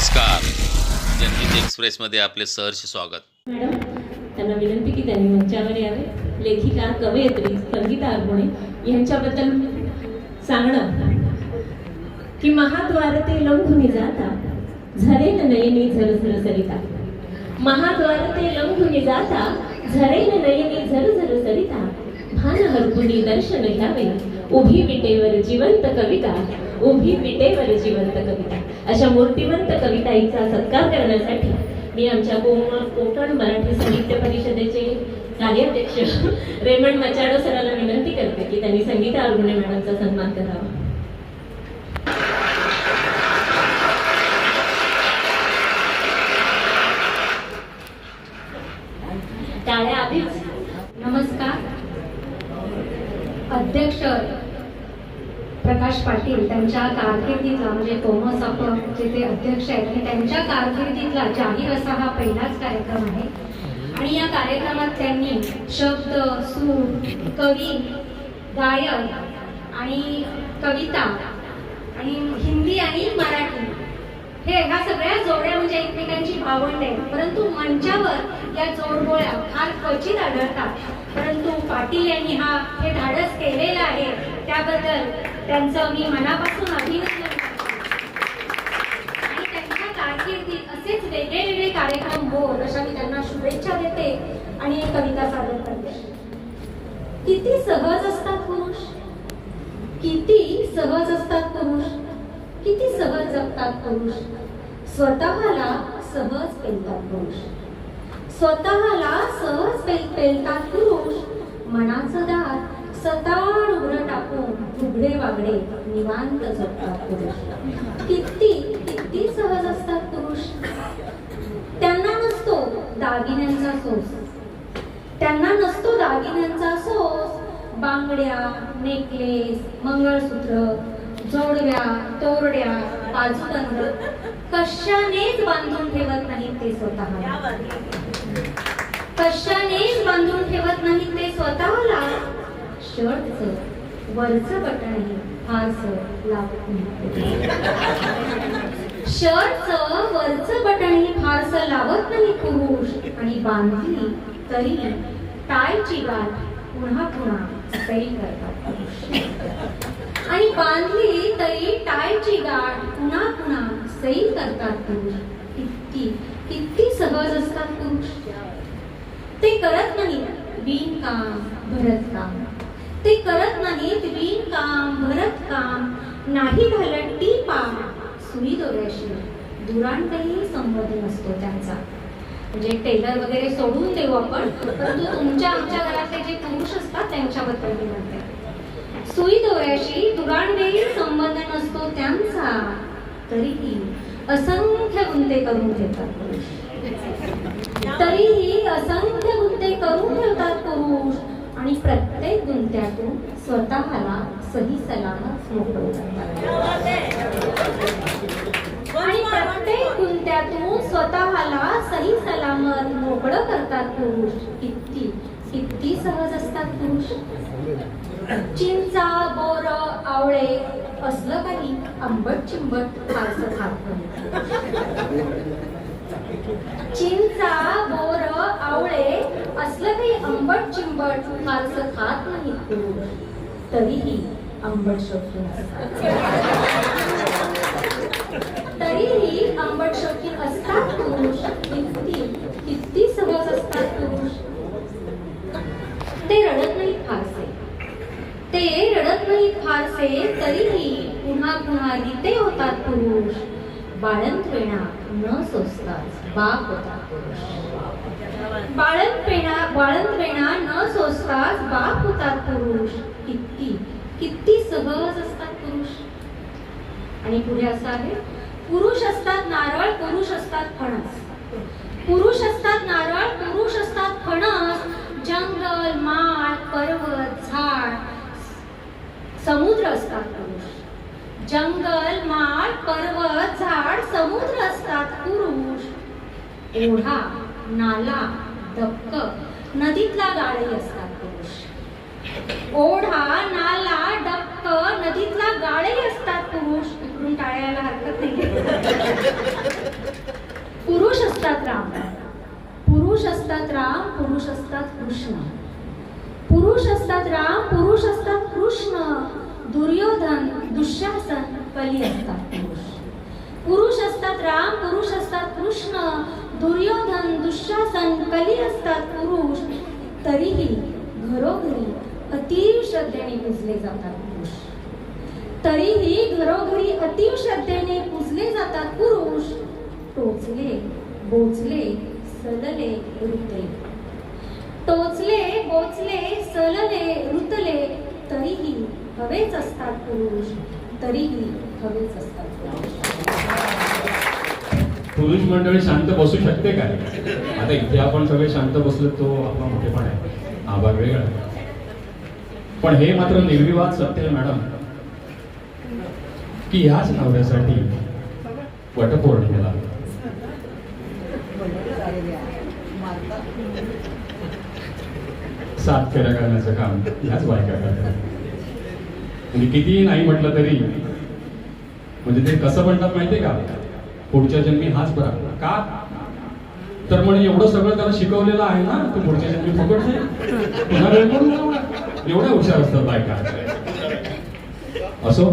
नमस्कार. जनहित एक्सप्रेसमध्ये आपले सहर्ष स्वागत. मॅडम त्यांना विनंती की त्यांनी मंचावर यावे. लेखिका कवयित्री संगीता अरगुणे यांच्याबद्दल सांगणं. की महाद्वारते लंघून जाता झरेल नयनी झर झर सरिता. महाद्वारते लंघून जाता झरेल नयनी झर झर सरिता. भान हरपुनी दर्शन घ्यावे. उभी विटेवर जिवंत कविता. उभी विटेवर जिवंत कविता. अशा मूर्तिवंत कविताईचा सत्कार करण्यासाठी मी आमच्या कोकण मराठी साहित्य परिषदेचे कार्याध्यक्ष रेमंड मचाडो सरांना विनंती करते की त्यांनी संगीता अरगुणे मॅडमचा सन्मान करावा. टाळ्या आधीच. नमस्कार. अध्यक्ष प्रकाश पाटील त्यांच्या कारकिर्दीतला म्हणजे कोमस आपण जे ते अध्यक्ष आहेत आणि त्यांच्या कारकिर्दीतला जाहीर असा हा पहिलाच कार्यक्रम आहे. आणि या कार्यक्रमात त्यांनी शब्द सूर कवी गायन आणि कविता आणि आणि मराठी हे ह्या सगळ्या जोड्या म्हणजे एकमेकांची भावंड. आहे परंतु मंचावर या जोडगोळ्या फार क्वचित आढळतात. परंतु पाटील यांनी हा हे धाडस केलेलं आहे त्याबद्दल त्यांचं मी मनापासून अभिनंदन आणि त्यांच्या कारकिर्दीत असेच वेगळे वेगळे कार्यक्रम होत अशा मी त्यांना शुभेच्छा देते आणि एक कविता सादर करते. किती सहज असतात पुरुष? किती सहज असतात पुरुष? किती सहज जगतात पुरुष? स्वतःला सहज पेलतात पुरुष स्वतःला सहज पेल पेलतात पुरुष. मनाचं दार सताड उघडं टाकून उघडे वागडे निवांत जगतात पुरुष. किती किती सहज असतात पुरुष. त्यांना नसतो दागिन्यांचा सोस. त्यांना नसतो दागिन्यांचा सोस. बांगड्या नेकलेस मंगळसूत्र जोडव्या तोरड्या बाजूबंद कशानेच बांधून ठेवत नाहीत ते स्वतःला. कशानेच बांधून ठेवत नाहीत ते स्वतःला. शर्टचं वरचं बटणही फारसं लावत नाही शर्टचं वरचं बटणही फारसं लावत नाही पुरुष. आणि बांधली तरी टायची गाठ पुन्हा पुन्हा सैल करतात आणि बांधली तरी टायची गाठ पुन्हा पुन्हा सैल करतात पुरुष. किती किती सहज असतात पुरुष. ते करत नाहीत विणकाम भरतकाम ते करत नाहीत विणकाम भरतकाम नाही घालत टीपा सुई दोऱ्याशी. दुरांतही संबंध नसतो त्यांचा. म्हणजे टेलर वगैरे सोडून देऊ आपण परंतु तुमच्या आमच्या घरातले जे पुरुष असतात त्यांच्याबद्दल मी म्हणते. सुई दोऱ्याशी दुरांडेही संबंध नसतो त्यांचा. तरीही असंख्य गुंते करून ठेवतात तरीही असंख्य गुंते करून ठेवतात पुरुष. आणि प्रत्येक गुंत्यातून स्वतःला सही सलामत मोकळं जातात आणि प्रत्येक गुंत्यातून स्वतःला सही सलामत मोकळं करतात पुरुष. किती किती सहज असतात पुरुष? चिंचा बोर आवळे असलं काही आंबट चिंबट फारसं खात नाही. चिंचा बोर आवळे असलं काही आंबट चिंबट फारसं खात नाही पुरुष. तरीही आंबट शौकीन असतात. तरीही आंबट शौकीन असतात पुरुष. किती किती सहज असतात पुरुष ते रडत नाही फारसे ते रडत असेल तरीही पुन्हा पुन्हा गीते होतात पुरुष. बाळंतवेणा न सोसताच बाप होतात पुरुष. बाळंतवेणा बाळंतवेणा न सोसताच बाप होतात पुरुष. किती किती सहज असतात पुरुष. आणि पुढे असं आहे पुरुष असतात नारळ पुरुष असतात फणस. पुरुष असतात नारळ पुरुष असतात फणस. जंगल माळ पर्वत झाड समुद्र असतात. जंगल माळ पर्वत झाड समुद्र असतात. पुरुष एवढा नाला धक्क नदीतला गाळही असतात पुरुष. ओढा नाला डक्क नदीतला गाळही असतात पुरुष. इकडून टाळायला हरकत नाही. पुरुष असतात राम. पुरुष असतात राम पुरुष असतात कृष्ण. पुरुष असतात राम पुरुष असतात कृष्ण दुर्योधन दुःशासन बली असतात पुरुष. पुरुष असतात राम पुरुष असतात कृष्ण दुर्योधन दुःशासन कली असतात पुरुष. तरीही घरोघरी अतीव श्रद्धेने पूजले जातात पुरुष. तरीही घरोघरी अतीव श्रद्धेने पूजले जातात पुरुष. टोचले बोचले सलले रुते टोचले पोचले सलले रुतले तरीही हवेच असतात पुरुष तरीही हवेच असतात पुरुष. मंडळी शांत बसू शकते काय आता इथे आपण सगळे शांत बसलो तो आपला मोठेपण आहे. आभार वेगळा. पण हे मात्र निर्विवाद सत्य मॅडम. की ह्याच नवऱ्यासाठी वटपौर्णिमेला. सात फेऱ्या करण्याचं काम. ह्याच बायका करतात. म्हणजे कितीही नाही म्हटलं तरी म्हणजे ते कसं म्हणतात माहितीये का? पुढच्या जन्मी हाच बरा. का? तर म्हणे एवढं सगळं त्याला शिकवलेलं आहे ना तू पुढच्या जन्मी फुकट नाही पुन्हा एवढ्या हुशार असतात बायका. असो?